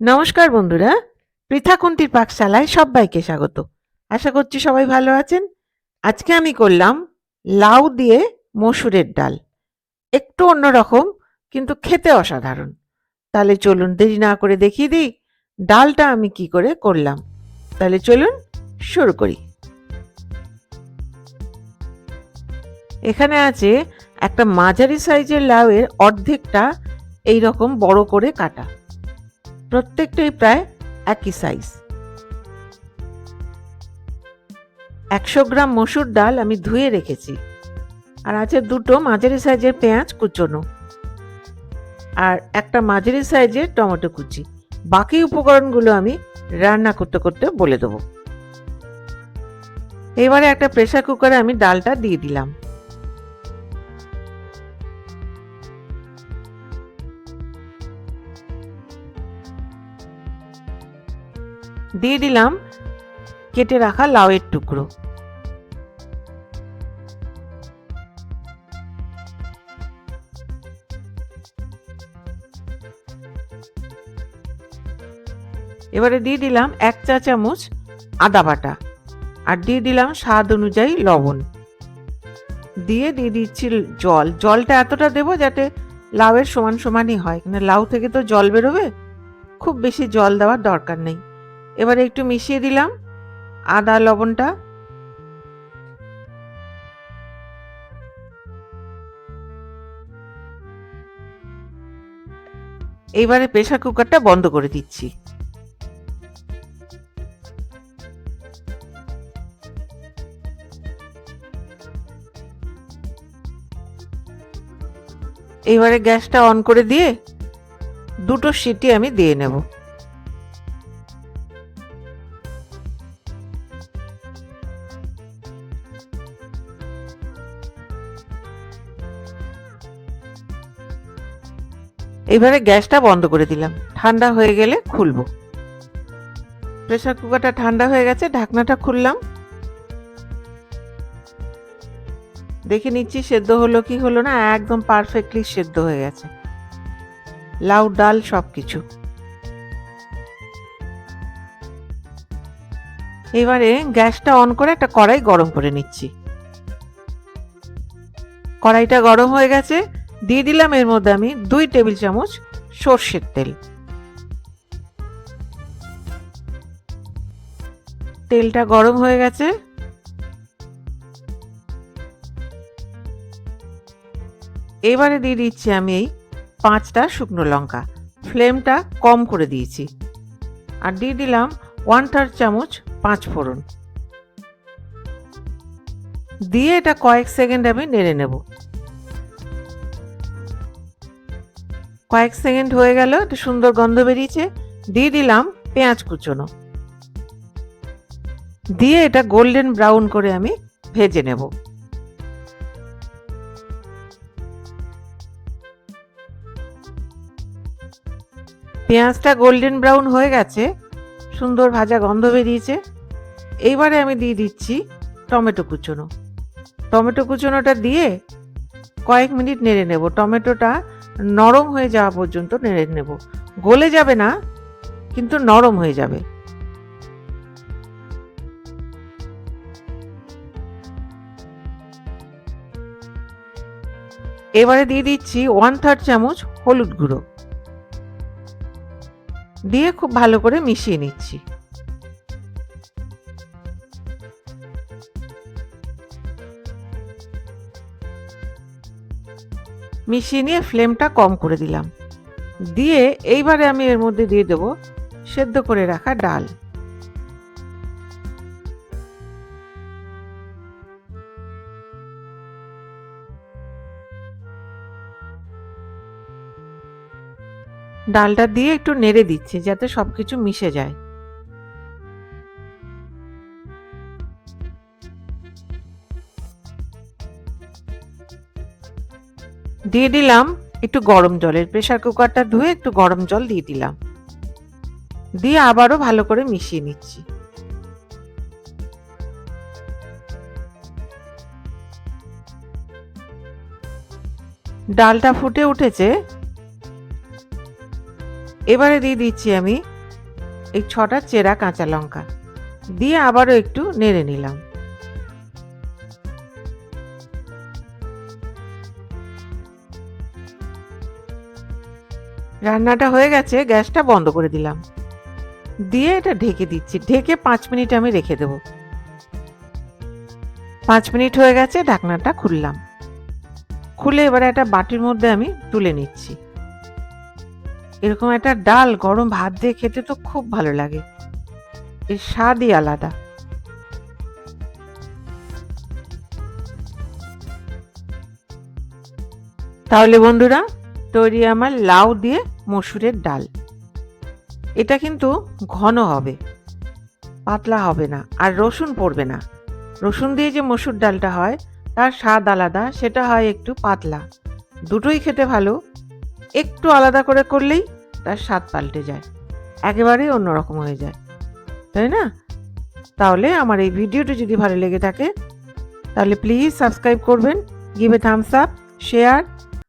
নমস্কার বন্ধুরা পৃথাকুন্তির পাকশালায় সবাইকে স্বাগত। আশা করছি সবাই ভালো আছেন। আজকে আমি করলাম লাউ দিয়ে মসুরের ডাল। একটু অন্যরকম, কিন্তু খেতে অসাধারণ। তাহলে চলুন দেরি না করে দেখিয়ে দিই ডালটা আমি কি করে করলাম। তাহলে চলুন শুরু করি। এখানে আছে একটা মাঝারি সাইজের লাউয়ের অর্ধেকটা এই রকম বড় করে কাটা। প্রত্যেকটাই প্রায় একই সাইজ একশো গ্রাম মসুর ডাল আমি ধুয়ে রেখেছি। আর আছে দুটো মাঝারি সাইজের পেঁয়াজ কুচোনো। আর একটা মাঝারি সাইজের টমেটো কুচি। বাকি উপকরণগুলো আমি রান্না করতে করতে বলে দেবো। এবারে একটা প্রেসার কুকারে আমি ডালটা দিয়ে দিলাম। দিয়ে দিলাম কেটে রাখা লাউয়ের টুকরো। এবারে দিয়ে দিলাম এক চা চামচ আদা বাটা আর দিয়ে দিলাম স্বাদ অনুযায়ী লবণ। দিয়ে দিয়ে দিচ্ছি জল। জলটা এতটা দেবো যাতে লাউয়ের সমান সমানই হয়। মানে লাউ থেকে তো জল বেরোবে? খুব বেশি জল দেওয়ার দরকার নেই। এবারে একটু মিশিয়ে দিলাম আদা, লবণটা। এইবারে প্রেশার কুকারটা বন্ধ করে দিচ্ছি। এইবারে গ্যাসটা অন করে দিয়ে দুটো সিটি আমি দিয়ে নেব। এইবারে গ্যাসটা বন্ধ করে দিলাম। ঠান্ডা হয়ে গেলে খুলবো। প্রেসার কুকারটা ঠান্ডা হয়ে গেছে, ঢাকনাটা খুললাম। দেখে নিচ্ছি সেদ্ধ হলো কি হলো না, একদম পারফেক্টলি সেদ্ধ হয়ে গেছে। লাউ, ডাল সব কিছু এবারে গ্যাসটা অন করে একটা কড়াই গরম করে নিচ্ছি। কড়াইটা গরম হয়ে গেছে দিয়ে দিলাম এর মধ্যে আমি দুই টেবিল চামচ সর্ষের তেল। তেলটা গরম হয়ে গেছে। এবারে দিয়ে দিচ্ছি আমি এই পাঁচটা শুকনো লঙ্কা। ফ্লেমটা কম করে দিয়েছি। আর দিয়ে দিলাম ওয়ান থার্ড চামচ পাঁচ ফোড়ন। দিয়ে এটা কয়েক সেকেন্ড আমি নেড়ে নেব। কয়েক সেকেন্ড হয়ে গেল, একটা সুন্দর গন্ধ বেরিয়েছে, দিয়ে দিলাম পেঁয়াজ কুচোনো। দিয়ে এটা গোল্ডেন ব্রাউন করে আমি ভেজে নেব। পেঁয়াজটা গোল্ডেন ব্রাউন হয়ে গেছে, সুন্দর ভাজা গন্ধ বেরিয়েছে। এইবারে আমি দিয়ে দিচ্ছি টমেটো কুচোনো। টমেটো কুচোনোটা দিয়ে কয়েক মিনিট নেড়ে নেব। টমেটোটা নরম হয়ে যাওয়া পর্যন্ত নেড়ে নেব। গলে যাবে না, কিন্তু নরম হয়ে যাবে। এবারে দিয়ে দিচ্ছি ওয়ান থার্ড চামচ হলুদ গুঁড়ো। দিয়ে খুব ভালো করে মিশিয়ে নিচ্ছি। মিশিয়ে নিয়ে ফ্লেমটা কম করে দিলাম। দিয়ে এইবারে আমি এর মধ্যে দিয়ে দেবো সেদ্ধ করে রাখা ডাল। ডালটা দিয়ে একটু নেড়ে দিচ্ছি যাতে সবকিছু মিশে যায়। দিয়ে দিলাম একটু গরম জলের প্রেসার কুকারটা ধুয়ে একটু গরম জল দিয়ে দিলাম। দিয়ে আবারও ভালো করে মিশিয়ে নিচ্ছি। ডালটা ফুটে উঠেছে। এবারে দিয়ে দিচ্ছি আমি এই ছটা চেরা কাঁচা লঙ্কা। দিয়ে আবারও একটু নেড়ে নিলাম। রান্নাটা হয়ে গেছে, গ্যাসটা বন্ধ করে দিলাম। দিয়ে এটা ঢেকে দিচ্ছি। ঢেকে পাঁচ মিনিট আমি রেখে দেব। পাঁচ মিনিট হয়ে গেছে, ঢাকনাটা খুললাম। খুলে এবারে একটা বাটির মধ্যে আমি তুলে নিচ্ছি। এরকম একটা ডাল গরম ভাত দিয়ে খেতে তো খুব ভালো লাগে। এর স্বাদই আলাদা। তাহলে বন্ধুরা তৈরি আমার লাউ দিয়ে মসুরের ডাল। এটা কিন্তু ঘন হবে, পাতলা হবে না আর রসুন পড়বে না। রসুন দিয়ে যে মসুর ডালটা হয়, তার স্বাদ আলাদা, সেটা হয় একটু পাতলা। দুটোই খেতে ভালো, একটু আলাদা করে করলেই তার স্বাদ পাল্টে যায়, একেবারেই অন্যরকম হয়ে যায়। তাই না? তাহলে আমার এই ভিডিওটি যদি ভালো লেগে থাকে, তাহলে প্লিজ সাবস্ক্রাইব করবেন গিভে থামস আপ শেয়ার